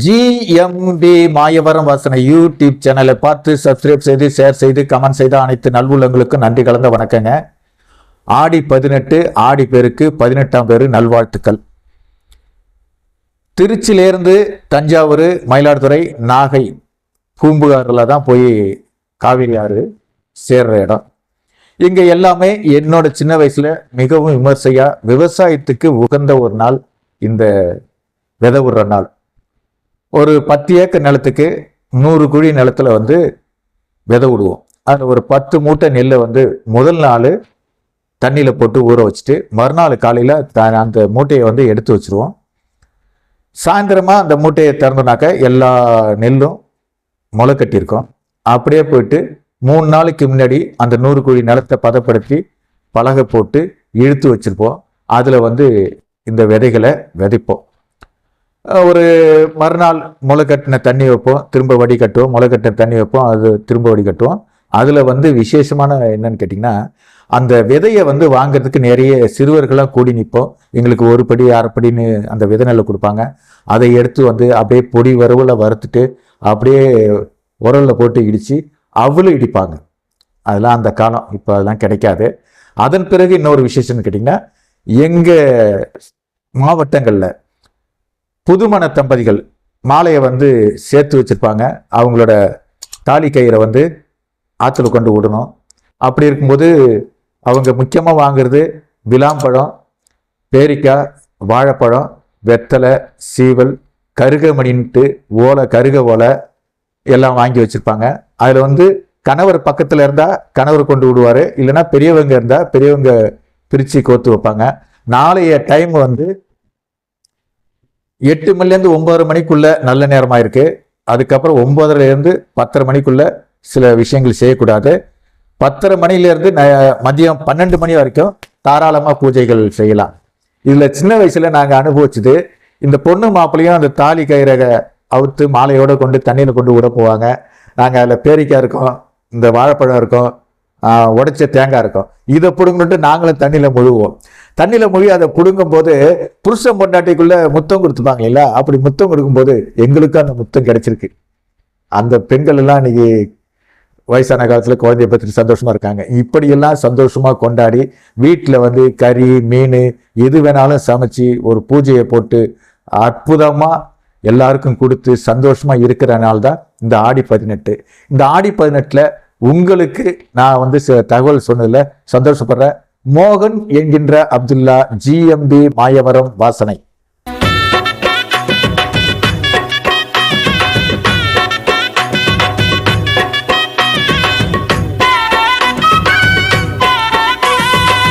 GMP Mayavaram வாசனை YouTube சேனலை பார்த்து சப்ஸ்கிரைப் செய்து ஷேர் செய்து கமெண்ட் செய்த அனைத்து நல்வுள்ளங்களுக்கும் நன்றி கலந்த வணக்கங்க. ஆடி பதினெட்டு ஆடி பேருக்கு பதினெட்டாம் பேரு நல்வாழ்த்துக்கள். திருச்சியிலேருந்து தஞ்சாவூர் மயிலாடுதுறை நாகை பூம்புகாரில் தான் போய் காவிரி ஆறு சேர்ற இடம். இங்கே எல்லாமே என்னோட சின்ன வயசில் மிகவும் விமர்சையாக விவசாயத்துக்கு உகந்த ஒரு நாள் இந்த விதை விடுற நாள். ஒரு பத்து ஏக்கர் நிலத்துக்கு நூறு குழி நிலத்துல வந்து விதை விடுவோம். அதில் ஒரு பத்து மூட்டை நெல்லை வந்து முதல் நாள் தண்ணியில் போட்டு ஊற வச்சுட்டு மறுநாள் காலையில் த அந்த மூட்டையை வந்து எடுத்து வச்சிருவோம். சாயந்தரமாக அந்த மூட்டையை திறந்தோனாக்க எல்லா நெல்லும் முளை கட்டியிருக்கோம். அப்படியே போயிட்டு மூணு நாளைக்கு முன்னாடி அந்த நூறு குழி நிலத்தை பதப்படுத்தி பலகை போட்டு இழுத்து வச்சுருப்போம். அதில் வந்து இந்த விதைகளை விதைப்போம். ஒரு மறுநாள் முளை கட்டின தண்ணி வைப்போம் திரும்ப வடி கட்டுவோம் முளை கட்டின தண்ணி வைப்போம் அது திரும்ப வடி கட்டுவோம். அதில் வந்து விசேஷமான என்னன்னு கேட்டிங்கன்னா அந்த விதையை வந்து வாங்குறதுக்கு நிறைய சிறுவர்களாக கூடி நிற்போம். எங்களுக்கு ஒரு படி அரைப்படின்னு அந்த விதை நெல்லை கொடுப்பாங்க. அதை எடுத்து வந்து அப்படியே பொடி வரவில் வறுத்துட்டு அப்படியே உரலில் போட்டு இடித்து அவளும் இடிப்பாங்க. அதெல்லாம் அந்த காலம் இப்போ அதெல்லாம் கிடைக்காது. அதன் பிறகு இன்னொரு விசேஷம்னு கேட்டிங்கன்னா எங்கள் மாவட்டங்களில் புதுமண தம்பதிகள் மாலையை வந்து சேர்த்து வச்சிருப்பாங்க. அவங்களோட தாலி கயிறை வந்து ஆற்றுல கொண்டு விடணும். அப்படி இருக்கும்போது அவங்க முக்கியமாக வாங்குறது விளாம்பழம் பேரிக்காய் வாழைப்பழம் வெத்தலை சீவல் கருகமணின்ட்டு ஓலை கருக ஓலை எல்லாம் வாங்கி வச்சுருப்பாங்க. அதில் வந்து கணவர் பக்கத்தில் இருந்தால் கணவர் கொண்டு விடுவார். இல்லைன்னா பெரியவங்க இருந்தால் பெரியவங்க பிரித்து கோத்து வைப்பாங்க. நாளைய டைம் வந்து எட்டு மணிலேருந்து ஒன்பதரை மணிக்குள்ள நல்ல நேரமாக இருக்கு அதுக்கப்புறம் ஒன்பதரைலேருந்து பத்தரை மணிக்குள்ள சில விஷயங்கள் செய்யக்கூடாது. பத்தரை மணிலேருந்து ந- மதியம் பன்னெண்டு மணி வரைக்கும் தாராளமாக பூஜைகள் செய்யலாம். இதில் சின்ன வயசில் நாங்கள் அனுபவிச்சது இந்த பொண்ணு மாப்பிள்ளையும் அந்த தாலி கயிறக அவுத்து மாலையோடு கொண்டு தண்ணியில் கொண்டு விட போவாங்க. நாங்கள் அதில் பேரிக்காய் இருக்கோம் இந்த வாழைப்பழம் இருக்கும் உடைச்ச தேங்காய் இருக்கும். இதை பிடுங்கணுன்ட்டு நாங்களும் தண்ணியில் முழுவோம் தண்ணியில் மொழி அதை பிடுங்கும் போது புருஷன் பொண்டாட்டிக்குள்ளே முத்தம் கொடுத்துப்பாங்க இல்லை அப்படி முத்தம் கொடுக்கும்போது எங்களுக்கும் அந்த முத்தம் கிடைச்சிருக்கு. அந்த பெண்கள் எல்லாம் இன்னைக்கு வயசான காலத்தில் குழந்தைய பற்றி சந்தோஷமாக இருக்காங்க. இப்படியெல்லாம் சந்தோஷமாக கொண்டாடி வீட்டில் வந்து கறி மீன் எது வேணாலும் சமைச்சு ஒரு பூஜையை போட்டு அற்புதமாக எல்லாருக்கும் கொடுத்து சந்தோஷமாக இருக்கிற தான் இந்த ஆடி பதினெட்டு. இந்த ஆடி பதினெட்டில் உங்களுக்கு நான் வந்து தகவல் சொன்னதில் சந்தோஷப்படுறேன். மோகன் என்கின்ற அப்துல்லா ஜிஎம்பி மாயவரம் வாசனை.